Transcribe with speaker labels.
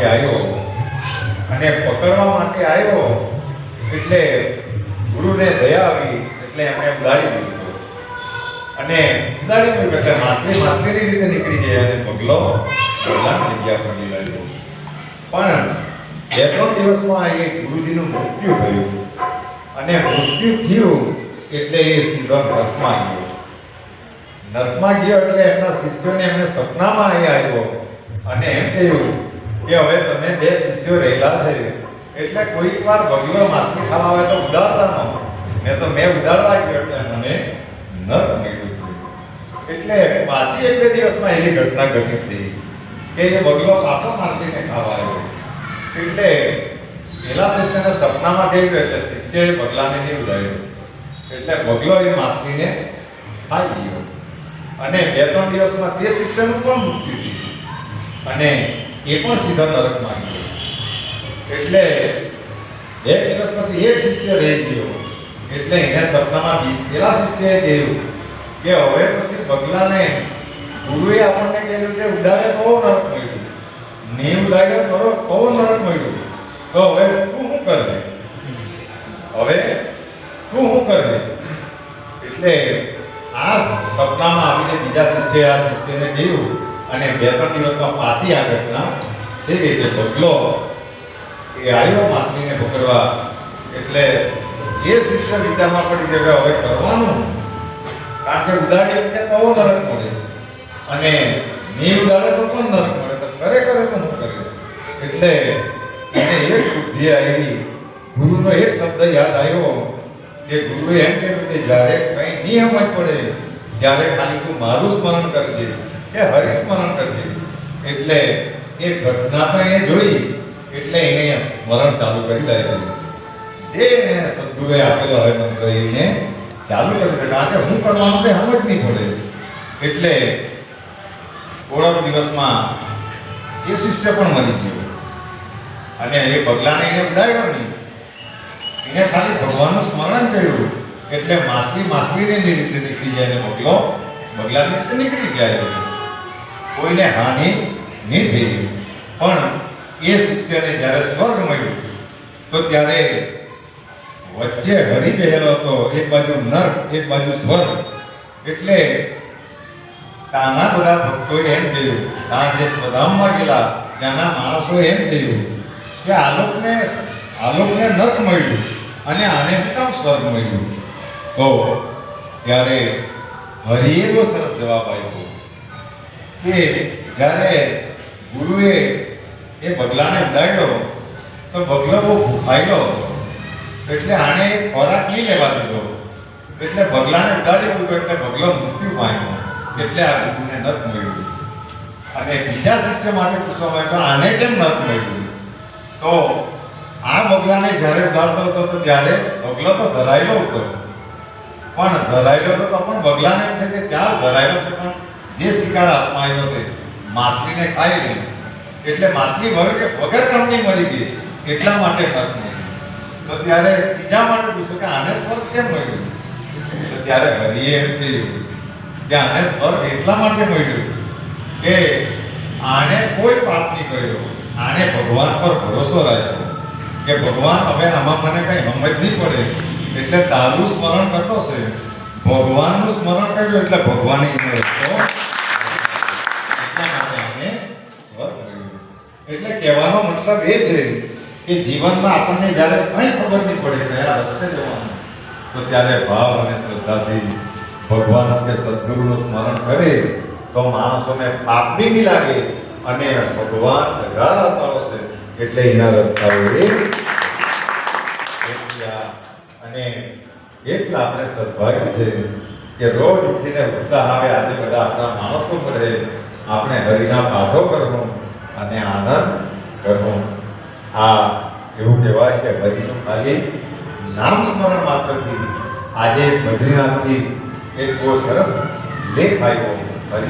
Speaker 1: માટે આવ્યો. અને પકડવા માટે આવ્યો એટલે ગુરુને દયા આવી એટલે એમણે ઉડાડી દીધો. અને ઉડાડી દીધું એટલે માછલી માછલીની રીતે નીકળી ગયા અને પગલો પગલાની જગ્યા પર નીકળ્યો પણ બે ત્રણ દિવસમાં એ ગુરુજીનું મૃત્યુ થયું. અને મૃત્યુ થયું એટલે એ સીધો નર્કમાં ગયો. નર્કમાં ગયો એટલે એમના શિષ્યોને એમને સપનામાં અહીં આવ્યો. અને એમ કહ્યું કે હવે તમે બે શિષ્યો રહેલા છે. એટલે કોઈક વાર બગલો માછલી ખાવા આવે તો ઉડાડતા ન મેં તો મેં ઉડાડવા ગયો એટલે મને ન મળ્યું છે. એટલે પાછી એક બે દિવસમાં એવી ઘટના ઘટી હતી કે એ બગલો પાછો માછલીને ખાવા આવ્યો. એટલે પેલા શિષ્યને સપનામાં કહ્યું એટલે શિષ્યએ બગલાને નહીં ઉડાડ્યો. એટલે બગલો એ માછલીને ખાઈ ગયો. અને બે ત્રણ દિવસમાં તે શિષ્યનું પણ મૃત્યુ થયું. અને એ પણ સીધા નરકમાં ગયો એટલે એક દિવસ પછી એક શિષ્ય રહી ગયો. એટલે એને સપનામાં પેલા શિષ્યએ કહ્યું કે હવે પછી બગલાને ગુરુએ આપણને કહ્યું કે ઉડાડે બહુ નરક મળ્યું. ને ઉડાડે તો બહુ નરક મળ્યું. તો હવે તું શું કરે હવે તું શું કરે એટલે આ સપનામાં આવીને બીજા શિષ્યએ આ શિષ્યને કહ્યું અને બે ત્રણ દિવસમાં પાછી આ ઘટના તેવી રીતે તે એ આવ્યો માછલીને પકડવા. એટલે એ શિષ્ય વિચારમાં પડી ગયો હવે કરવાનું. કારણ કે ઉદાડી એટલે તો નરક મળે. અને નહીં ઉદાડે તો પણ નરક મળે. તો કરે કરે તો શું કરે એટલે એને એક બુદ્ધિ આવી. ગુરુનો એક શબ્દ યાદ આવ્યો કે ગુરુએ એમ કહ્યું કે જ્યારે કંઈ નહીં જ પડે, ત્યારે ખાલી તું મારું સ્મરણ કરજે. કે હરિસ્મરણ કરજે. એટલે એ ઘટના તો એને જોઈ, એટલે એને સ્મરણ ચાલુ કરી દીધું જે એને સદગુરુએ આપેલો હોય મંત્ર એને ચાલુ કરી દે કારણ કે હું કરવાનું તે સમજ નહીં પડે. એટલે થોડાક દિવસમાં એ શિષ્ય પણ મરી ગયો. અને એ પગલાને એને સુધાર્યો નહીં. એને ખાલી ભગવાનનું સ્મરણ કર્યું. એટલે માસલી માસલીને જે રીતે નીકળી જાય ને બગલો બગલાની રીતે નીકળી જાય. કોઈને હાનિ નહીં થઈ. પણ એ શિષ્યને જ્યારે સ્વર્ગ મળ્યું, તો ત્યારે વચ્ચે હરી ગયેલો હતો. એક બાજુ નર, એક બાજુ સ્વર્ગ એટલે ત્યાંના બધા ભક્તોએ એમ કહ્યું, ત્યાં જે સ્વધામમાં ગયેલા, ત્યાંના માણસોએ એમ કહ્યું કે આલોકને આલોકને નર્ક મળ્યું અને આને કામ સ્વર્ગ મળ્યું. તો ત્યારે હરિએ બહુ સરસ જવાબ આપ્યો. કે જ્યારે ગુરુએ એ બગલાને ઉડાડ્યો તો બગલો બહુ ભૂખાયેલો. એટલે આણે ખોરાક નહીં લેવા દીધો. એટલે બગલાને ઉડાડી મૂક્યો એટલે બગલો મૃત્યુ પામ્યો. એટલે આ ગુરુને નર્ક મળ્યું. અને બીજા શિષ્ય માટે પૂછવામાં આવ્યું આને કેમ નર્ક મળ્યું? તો આ બગલાને જ્યારે ઉડાડતો હતો, તો ત્યારે બગલો તો ધરાયેલો હતો. પણ ધરાયેલો હતો તો પણ બગલાને એમ છે કે ચાલ ધરાયેલો છે, પણ જે શિકાર હાથમાં આવ્યો તે માછલીને ખાઈ લે. એટલે માછલી હવે કે વગર કામની મરી ગઈ. એટલા માટે નર્ક તો ત્યારે બીજા માટે પૂછ્યું કે આને સ્વર્ગ કેમ મળ્યું તો ત્યારે હરિએ એમ કહ્યું કે આને સ્વર્ગ એટલા માટે મળ્યું કે આને કોઈ પાપ નહીં કર્યો. આને ભગવાન પર ભરોસો રાખ્યો કે ભગવાન હવે આમાં મને કઈ સમજ નહીં પડે. એટલે તારું સ્મરણ કરતો છે. ભગવાનનું સ્મરણ કર્યું એટલે ભગવાન એટલા કહેવાનો મતલબ એ છે કે જીવનમાં આપણને જ્યારે કંઈ ખબર નહીં પડે કયા રસ્તે જવાનું. તો ત્યારે ભાવ અને શ્રદ્ધાથી ભગવાન કે સદગુરુનું સ્મરણ કરે તો માણસોને પાપ બી નહીં લાગે અને ભગવાન હજાર છે એટલે એના રસ્તાઓ એ અને એટલા આપણે સદભાગ્ય છે કે રોજ ઉઠીને ઉત્સાહ આવે, આજે બધા આપણા માણસો મળે આપણે હરિના પાઠો કરવો અને આનંદ કરવો. આ એવું કહેવાય કે હરિનું ખાલી નામ સ્મરણ માત્રથી આજે બદ્રીનાથથી એક બહુ સરસ લેખ આવ્યો